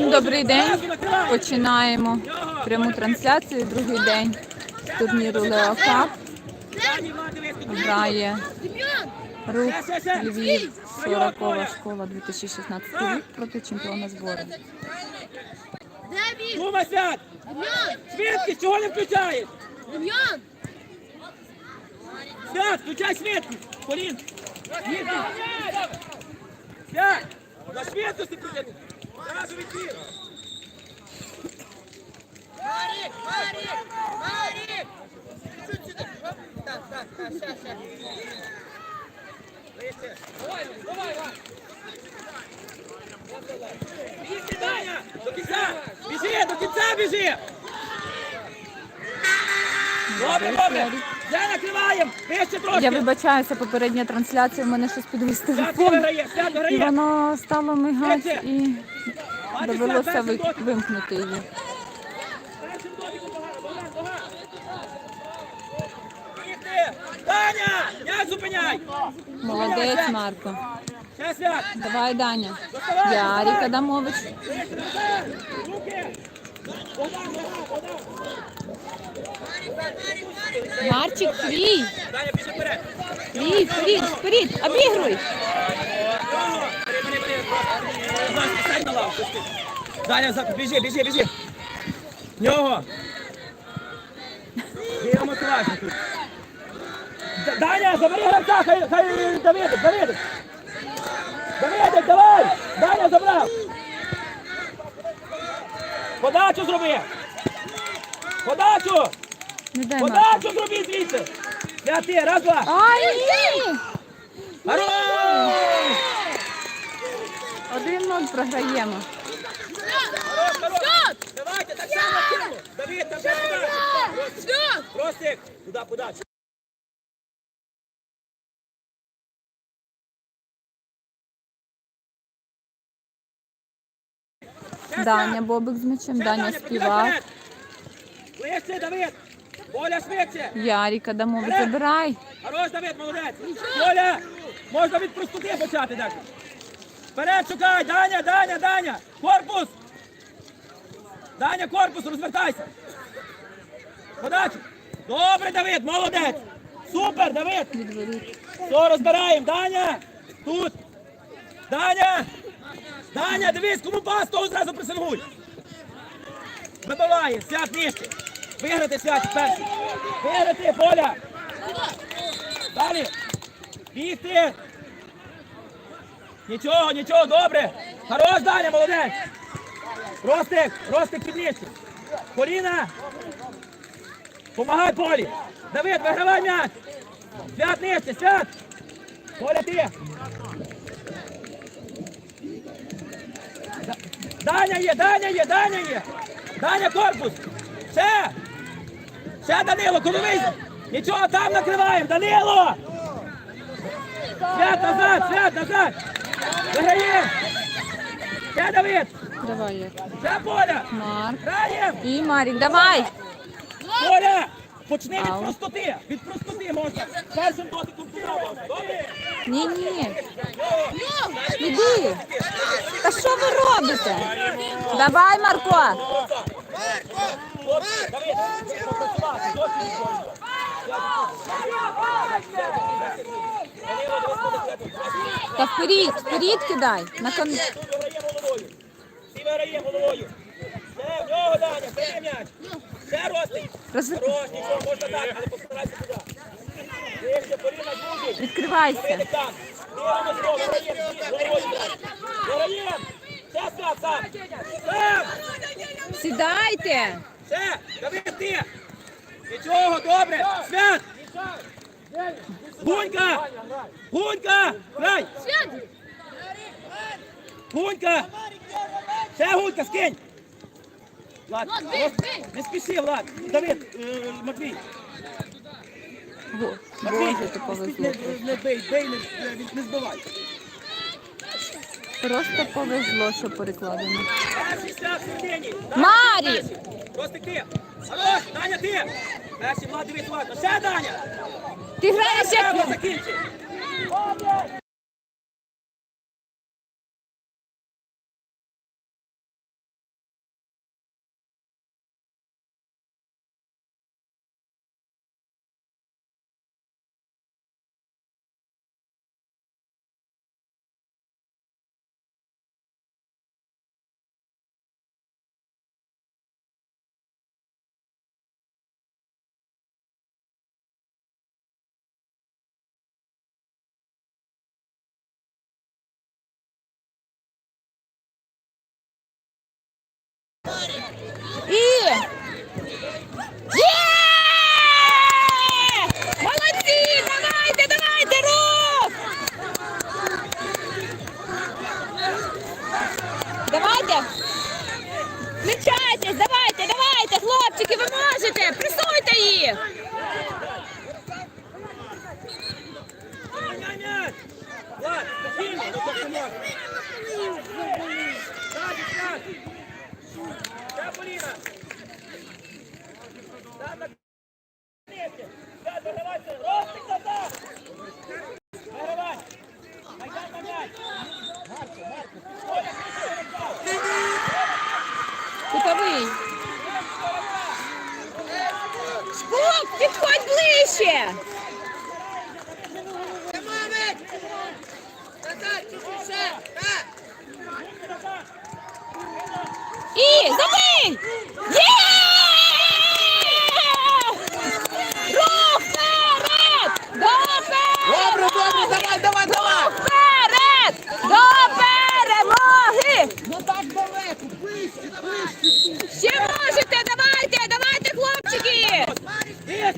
Добрий день. Починаємо пряму трансляцію. Другий день турніру Лео Кап. Грає рух Львів, 40 школа 2016 рік проти чемпіона збору. Девід! Дума сядь! Дем'ян! Швидкість, чого не включаєш? Сядь, включай швидкість! Полін! Сядь! На швидкості включай! Зразу відбір! Марік! Марік! Марік! Так, так, так, ще, ще. Вище! Давай, давай, давай! Бігти, Даня! До кінця! Біжи, до кінця біжи! Добре, добре! Вже накриваємо! Вище трошки! Я вибачаюся, попередня трансляція. У мене щось підвіз телефон. І воно стало мигати і довелося вимкнути її. Даня! М'яч зупиняй! Молодець, Марко. Давай, Даня. Ярик Адамович. Руки! Богдан, Богдан, Богдан! Марчик, твій. Твій, вперед, вперед, обігруй. Даня, біжи, біжи, біжи! Нього! Віра Миколаївна тут. Даня, забери гравця, хай, хай Давидик, Давидик! Давидик, давай! Даня забрав! Подачу зроби! Подачу! Не дай Марко. Подачу зроби звідси! П'яти, раз, два! Ай, ні! Хорош! 1-0 програємо. Хорош, хорош! Давайте, так само кинули! Давид, там ще подачу! Ростик, туди подачу! Даня Бобик з м'ячем, Даня співак. Ближче, Давид! Оля, швидше! Ярик Адамович, забирай. Хорош, Давид, молодець! Оля! Можна від простоти почати так. Вперед шукай! Даня, Даня, Даня! Корпус! Даня, корпус, розвертайся! Подачу! Добре, Давид, молодець! Супер, Давид! Все, розбираємо. Даня! Тут! Даня! Даня, дивись, кому пас, того зразу присингуй! Вибиває, свят нижче! Виграти свят перший! Виграти, поля! Далі! Бігти! Нічого, нічого, добре! Хорош, Даня, молодець! Ростик, Ростик піднижче! Поліна! Помагай Полі! Давид, вигравай м'яч! Свят нижче, свят! Поля ти! Даня є, Даня є, Даня є! Даня корпус! Ще! Ще Данило, коли вийде! Нічого, там накриваємо! Данило! Свят назад, свят назад! Виграємо! Ще Давид! Давай, Ярик. Ще Поля! Марк. Граємо! І Марік, давай. Поля! Почни від Ау. простоти! Від простоти можна! Першим дотиком туди можна! Добре? Ні, ні. Іди. Та що ви робите? Давай, Марко. Хлопці, Давид, попрацювати. Та вперед, вперед кидай. На кон... Виграє головою. Всі виграє головою. Все, в нього, Даня, прийми м'яч. Все, Ростик. Роз- нічого, можна так, але постарайся туди. Вище, Поліна, друзі. Відкривайся. Знову, головою сам. Сам. Сідайте. Все, Давид, ти! Нічого, добре! Свят! Гунька! Гунька! Грай! Свят! Гунька! Ще Гунька, скинь! Влад, не спіши, Влад! Давид, е, Матвій! Матвій, не, не, не, не збивай! Просто повезло, що перекладено. Марі! Просто ти! Хорош, Даня, ти! Перший, Влад, дивись, Влад, ще Даня! Ти граєш як...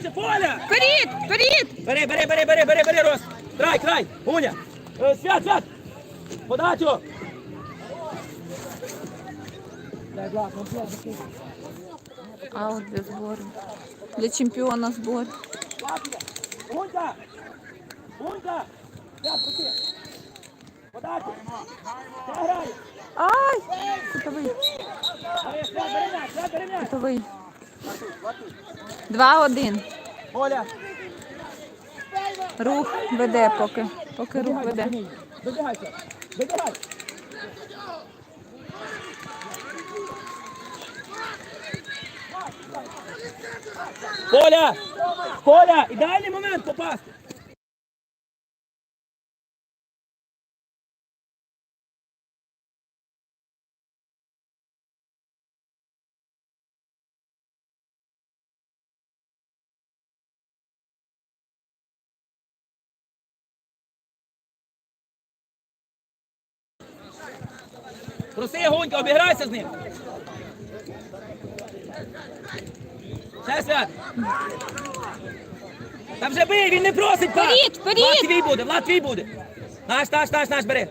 Вище, Поля. Вперед! Вперед! Бери, бери, бери, бери, бери, бери, Рос. Край, край, Гуня. Е, Свят, свят. Подачу. Аут для збору. Для чемпіона збору. Гунька. Гунька. Свят, проти. Подачу. Ще грає. Ай! Кутовий. Бери, Свят, бери м'яч, Свят, бери м'яч. Кутовий. Два-один. Оля. Рух веде поки. Поки рух веде. Добігайся. Добігай. Поля! Поля! Ідеальний момент попасти! Проси, Гунька, обіграйся з ним. Ще свят. Та вже бий, він не просить пас. Вперед, вперед. Влад твій буде, Влад твій буде. Наш, наш, наш, наш, бери.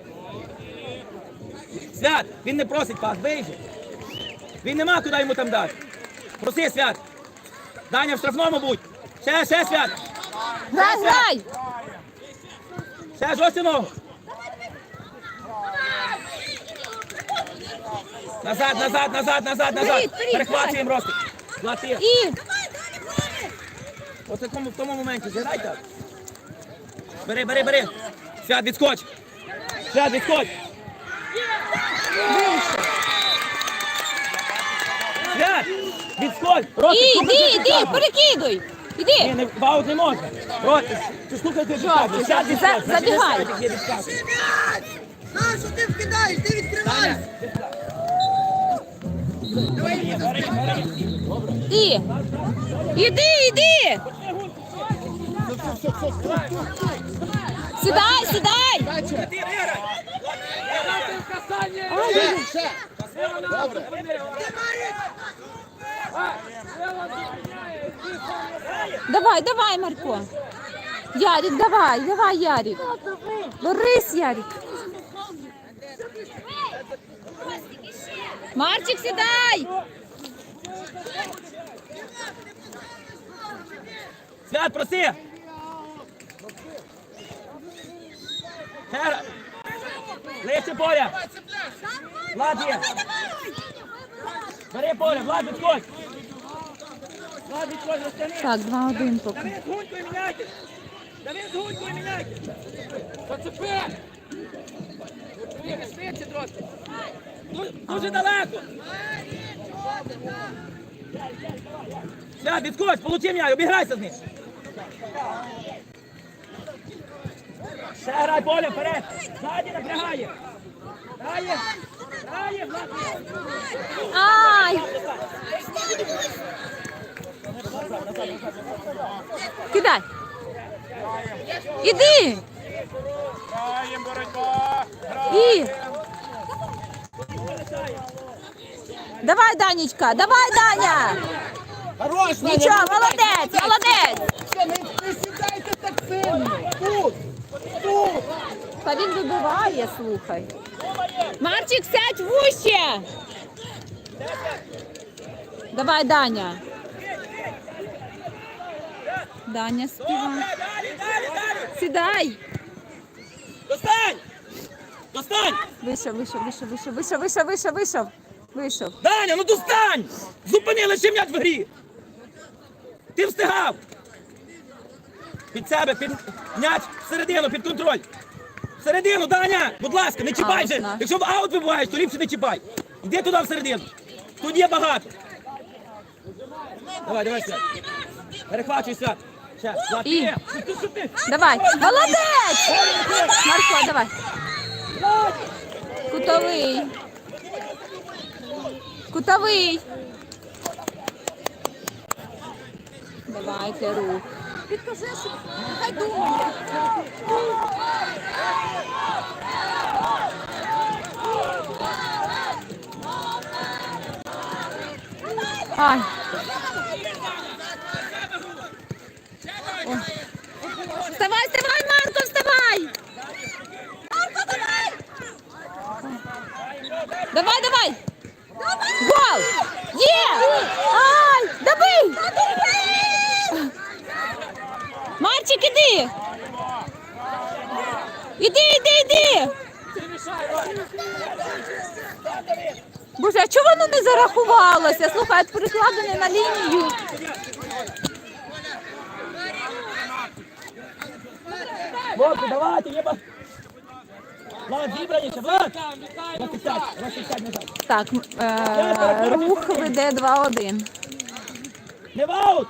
Свят, він не просить пас, бий же. Він нема куди йому там дати. Проси, свят. Даня в штрафному будь. Ще, ще, свят. Грай, грай! Ще жорстю Назад, назад, назад, назад, назад. Вперед, вперед, Перехвачуємо Ростик. Влад, ти. І Оце тому, в тому моменті зіграй так. Бери, бери, бери. Свят, відскоч. Свят, відскоч. Свят, відскоч. Ростик, І, іди, що іди, перекидуй! Ні, Іди! не, в аут не можна. Ростик, ти слухай, ти відскакуй. Свят, відскоч. забігай. Нащо ти вкидаєш? Ти відкриваєш! І! Іди, іди! Сідай, сідай! Добре! Давай, давай, Марко! Ярик, давай, давай, Ярик! Борис, Ярик! Марчик, сідай! Свят, проси. Лише поля. Влад є. Бери поля, Влад, відходь. Влад, відходь, розтяни. Так, 2-1 поки. Давид з гунькою міняйте. Давид з гунькою міняйте. Зацепи. Швидше трохи. Ду- Дуже далеко. Свят, відходь, получи м'яч, обіграйся з ним. Ще грай поле вперед. Ззаді напрягає. Грає. Грає, Ай! Кидай! Іди! І! Давай, Данечка, давай, Даня! Хорош, Даня! Нічого, молодець! Не сідайте! Тут! Тут! Та він вибиває, слухай. Марчик, сядь в вуще! Давай, Даня. Даня співає. Сідай! Достань! Достань! Вийшов, вийшов, вийшов, вийшов, вийшов, вийшов, вийшов, вийшов. Вийшов. Даня, ну достань! Зупини лише м'яч в грі! Ти встигав! Під себе, під м'яч всередину, під контроль! Всередину, Даня! Будь ласка, не чіпай же! Якщо в аут вибуваєш, то ліпше не чіпай! Йди туди всередину! Тут є багато! Давай, давай, Свят! Перехвачуй, Свят! Ще, Свят, І. Давай! Молодець! Марко, давай! Кутовий! Кутовий! Давайте рух. Підкажи, що думає. Ай. О. Вставай, вставай, Марко, вставай! Марко, давай! Давай, давай! Гол! Є! Ай! Добий! Марчик, іди! Іди, іди, іди! Боже, а чого воно не зарахувалося? Слухай, от на лінію. Хлопці, давайте, є ба... Влад, зібраніше, Влад! Розсідь, розсідь назад. Так, е, рух веде 2-1. Не в аут!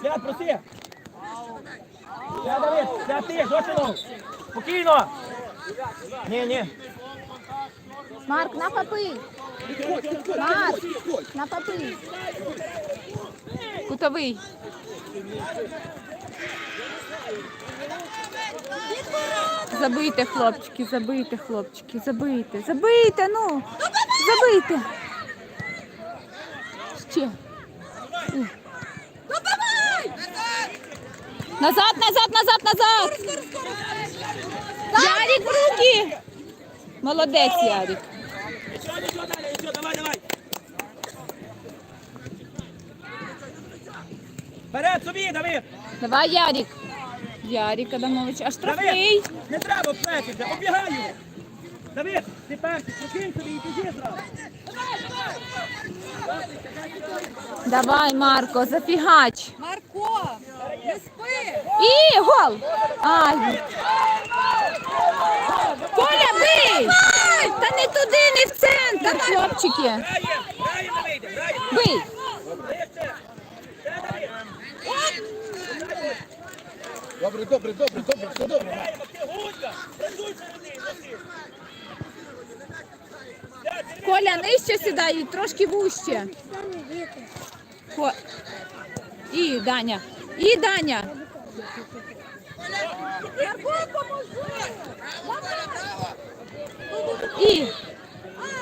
Свят, проси! Свят, Давид, свят ти, Жошинов! Спокійно! Ні, ні. Марк, на попи. Марк, на попи. Кутовий. Забийте, хлопчики, забийте, хлопчики, забийте, забийте, ну, забийте. Ще. Назад, назад, назад, назад. Ярик, в руки. Молодець, Ярик. Нічого, нічого, далі, нічого, давай, давай. Вперед собі, Давид! Давай, Ярик. Ярик Адамович, а штрафний. Давид! Не треба вплетися, оббігай його! Давид, ти перший, прокинь собі і біжи зразу. Давай, Марко, зафігач. Марко, не спи! І гол! Ай! Коля, бий! Та не туди, не в центр, хлопчики. Граєм, граєм вийде, граєм. Бий! Вище. Ще, Давид. Добре, добре, добре, добре, все добре. Коля, нижче сідай, і трошки вужче. Ко... І Даня. І Даня. І.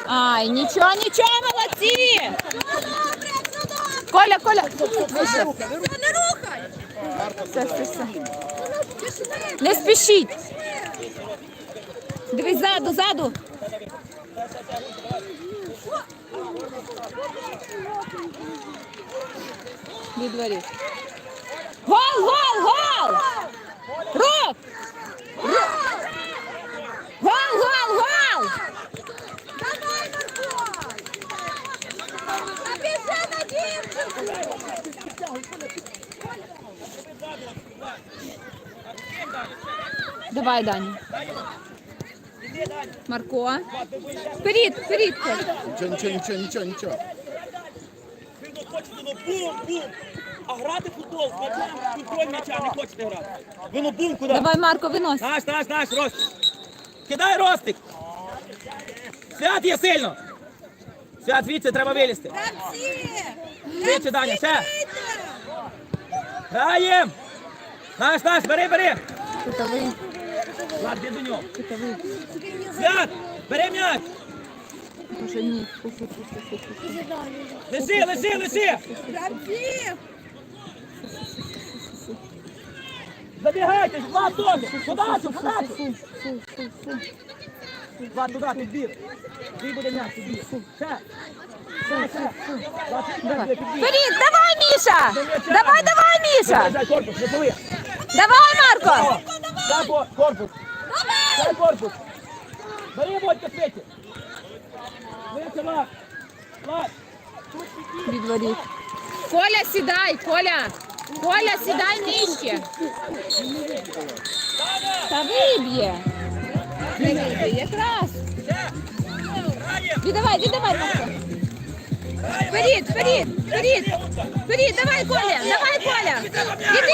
Ай, нічого, нічого, молодці. Коля, Коля. Не рухай! Все, все, все. Не спішіть. Дивись ззаду, ззаду. Від воріт. Гол, гол, гол! Рух! Гол, гол, гол! Давай, Марко! Напиши на дівчинку! Давай, Даня. Марко. Вперед, вперед. Нічого, нічого, нічого, нічого, нічого. Ви тут хочете ну бум, бум. А грати футбол з контроль м'яча не хочете грати. Ви ну бум куди? Давай, Марко, винось. Наш, наш, наш, Ростик. Кидай Ростик. Свят є сильно. Свят, звідси треба вилізти. Звідси, Даня, ще. Граєм. Наш, наш, бери, бери. Кутовий, Влад, йди до нього. кутовий. Свят, бери м'яч. Боже, ні. Фу, фу, фу, фу, фу, фу. Лиши, лиши, лиши. Забігайте, Влад теж. Подачу, подачу. Фу, фу, фу, фу. Влад, туди, підбір. Твій буде м'яч, підбір. Ще. Ще, ще. Влад. Вперед, давай, Міша! Давай, давай, Міша! Давай, Марко! Дай корпус. Дай корпус. Бери, Водька, Светі. Швидше, Влад. Влад. Від воріт. Коля, сідай, Коля! Коля, сідай нижче! Та виб'є! Не виб'є, якраз! Віддавай, віддавай, Марко! Вперед, вперед, вперед! Вперед, давай, Коля, давай, Коля! Іди,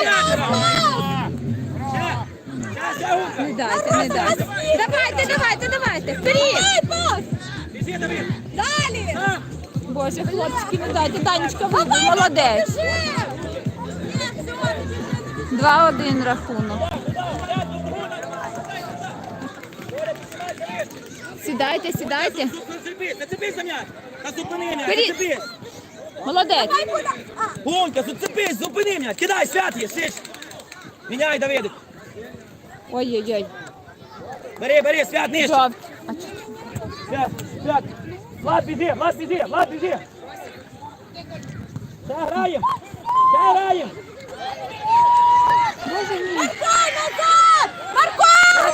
іди! Не дайте, не дайте. Давайте, давайте, давайте, вперед! Далі! Боже, хлопчики, не дайте, Данечка вибив, молодець. 2-1 рахунок. Сідайте, сідайте. Зацепись, за м'яч. Та зупини м'яч, Вперед. зацепись. Молодець. Гунка, зацепись, зупини м'яч. Кидай, свят є, сиш. Міняй, Давидик. Ой-ой-ой. Бери, бери, свят, нижче. Свят, свят. Влад, біжи, Влад, біжи, Влад, біжи. Ще граємо. Ще граємо. Боже мій. назад! Марко!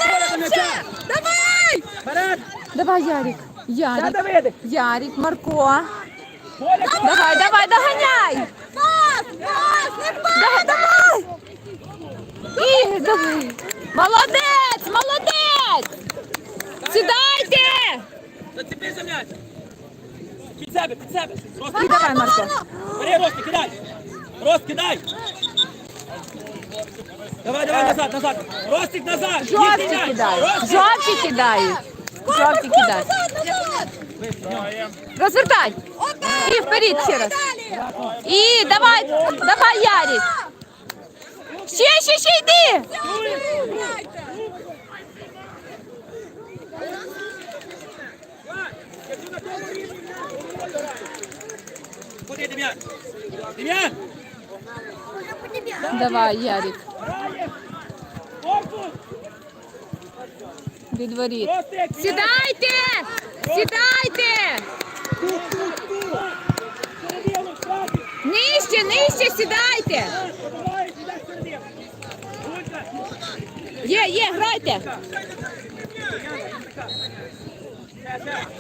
Коля до. Давай! Вперед. Давай, Ярик. Ще Ярик. Давидик. Ярик, Марко. Давай, давай, доганяй. Пас! Пас! Не пас! Давай, давай. Молодець, молодець. Сідайте. Зацепись за м'яч. Під себе, під себе. Рост, давай, Марко. Бери, Рости, кидай. Рост, кидай. Давай, давай, назад, назад. Ростик, назад. Жовті кидають. Жовті кидають. Жовті кидають. Розвертай. І вперед ще раз. І давай, давай, Ярик. Ще, ще, ще йди. Давай, Ярик. Граємо. Корпус. Від воріт. Ростик. Сідайте! Сідайте! Нижче, нижче сідайте! Давай, сідай всередину. Гулька. Є, є, грайте!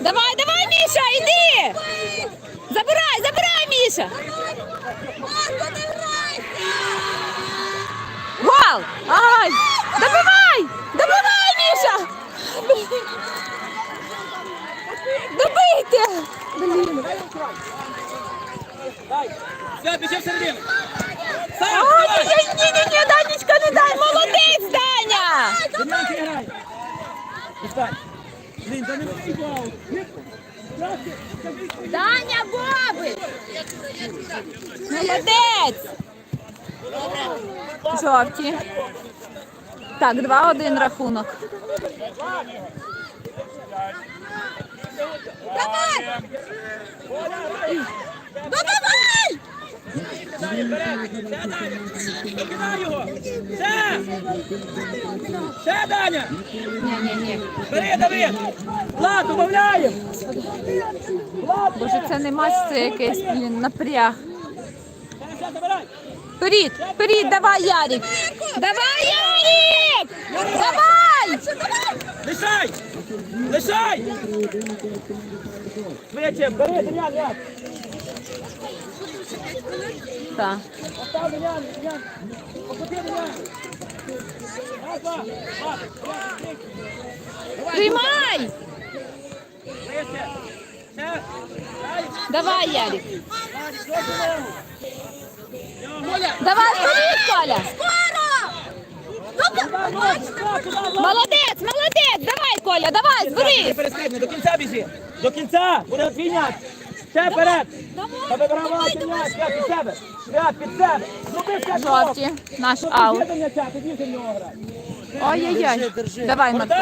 Давай, давай, Міша, йди! Забирай, забирай, Міша! Гол! Ай! Добивай! Добивай, Міша! Добийте! Блін! Все, біжи всередину. Сам, Ай, ні, ні, ні, ні, Данечка, не дай! Молодець, Даня! Даня Бобик! Молодець! Жовті. Так, 2-1 рахунок. Давай! Добивай! Далі вперед. Ще далі. Покидай його. Ще. Ще, Даня. Бери, Давид. Влад, добавляємо. Влад, Боже, це не матч, це якийсь, блін, напряг. Ще, забирай. Вперед, вперед, давай, Ярик! Давай, Ярик! Давай! Лишай. Лишай. Швидше, бери, Дем'ян, м'яч. Так. Стрій. Давай, Ярик! Давай вперед, Коля! Туди, Влад. Молодець, молодець! Давай, Коля, давай, перестрибни, до кінця біжи. До кінця. Буде твій м'яч. Ще вперед. Та вибиравати м'яч. Я під себе. Свят, під себе. Зроби все крок. Жовті, наш аут. м'яча, тоді нього. Ой-ой-ой. Давай, Марко.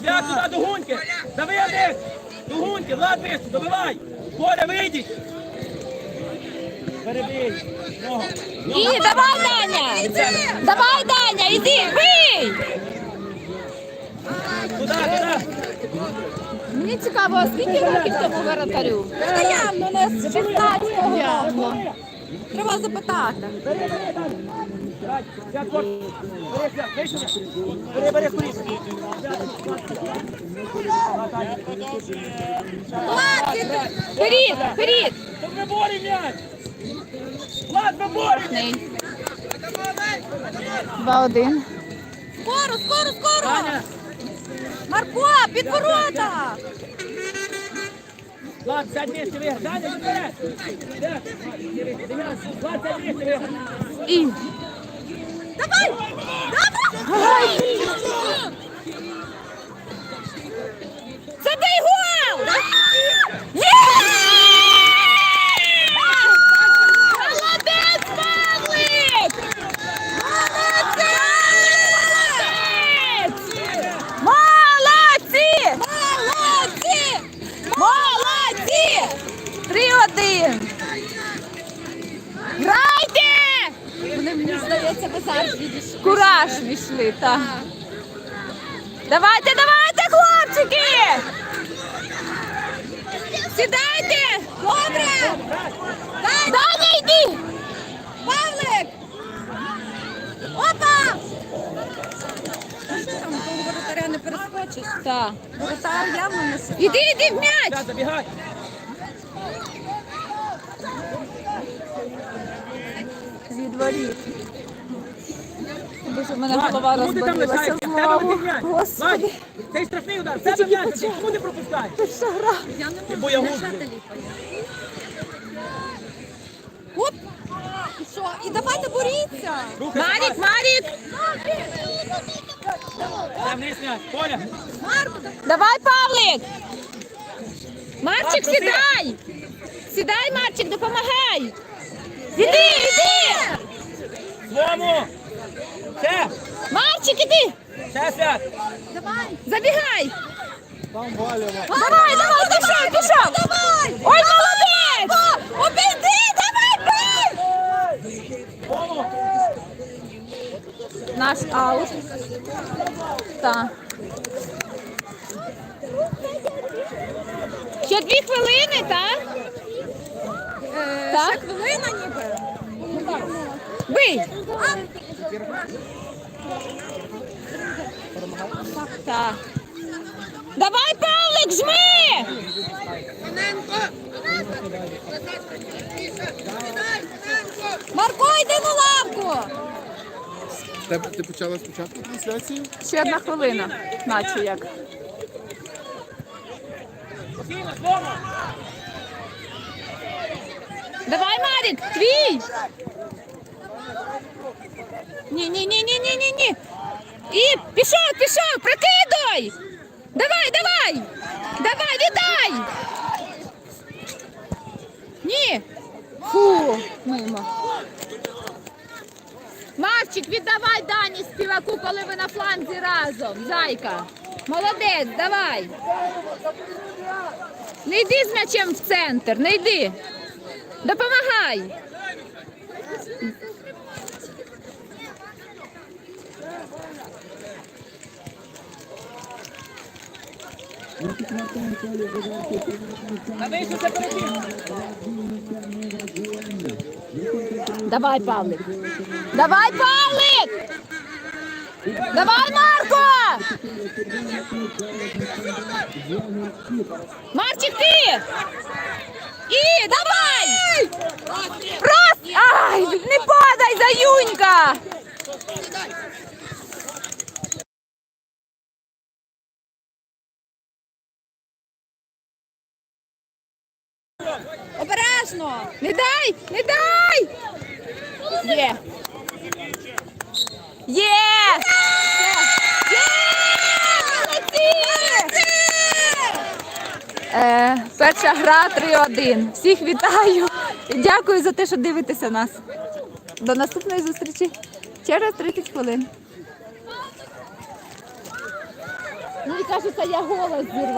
Свят, туди до гуньки. Давиди. До гуньки. Влад, вище, добивай. Коля, вийдіть. Перебій. Ногу. І давай, Даня! Мені цікаво, а скільки років тому воротарю? Та явно, не з 16-го явно. Треба запитати. Скоріше. Вперед, вперед! Тут виборі м'яч. Влад, виборі. Два-один. Скоро, скоро, скоро! Марко, під ворота! І. Давай! Давай! Забий гол! Є! Молодець, Павлик! Молодець! Молодці! Молодці! Молодці! Три-один! Грайте! Вони, мені здається, без аж відійшли. Кураж війшли, так. Давайте, давайте, хлопчики! Сідайте! Добре! Даня, йди! Павлик! Опа! Воротаря не перескочиш. Так. Воротар явно не Іди, іди в м'яч! Забігай. Від воріт. В мене голова кому ти там розболілася лишаєшся? В тебе знову. м'яч. Господи, цей штрафний удар. В тебе м'яч. Ти чому не пропускаєш? ти що гра? Ти боягуз. Оп! І що? І давайте боріться! Рухай, Марік, Марік! Вниз м'яч. Поля. Давай, Павлик! Марчик, сідай! Сідай, Марчик, допомагай! Іди, іди! Свому. Ще. Марчик, іди! Ще свят. Забігай! Там Валя. Давай, давай, пішов, пішов! Давай! Ой, молодець! Обійди, давай, бий! Наш аут. Так. Ще дві хвилини, так? так? Ще хвилина ніби. Бий! Так. Давай, Павлик, жми! Марко, йди на лавку! Ти, ти почала спочатку трансляцію? Ще одна хвилина, наче як. Давай, Марік, твій! Ні, ні, ні, ні, ні, ні, ні. І пішов, пішов, прокидуй! Давай, давай! Давай, віддай! Ні! Фу, мимо. Марчик, віддавай Дані співаку, коли ви на фланзі разом. Зайка. Молодець, давай. Не йди з м'ячем в центр, не йди. Допомагай. Давай, Павлик. Давай, Павлик! Давай, Марко! Марчик, ти! І, давай! Просто! Ай, не падай, заюнька! Обережно! Не дай! Не дай! Є! Є! Є! Молодці! Е, перша гра 3-1. Всіх вітаю і дякую за те, що дивитеся нас. До наступної зустрічі через 30 хвилин. Мені кажеться, я голос зірвала.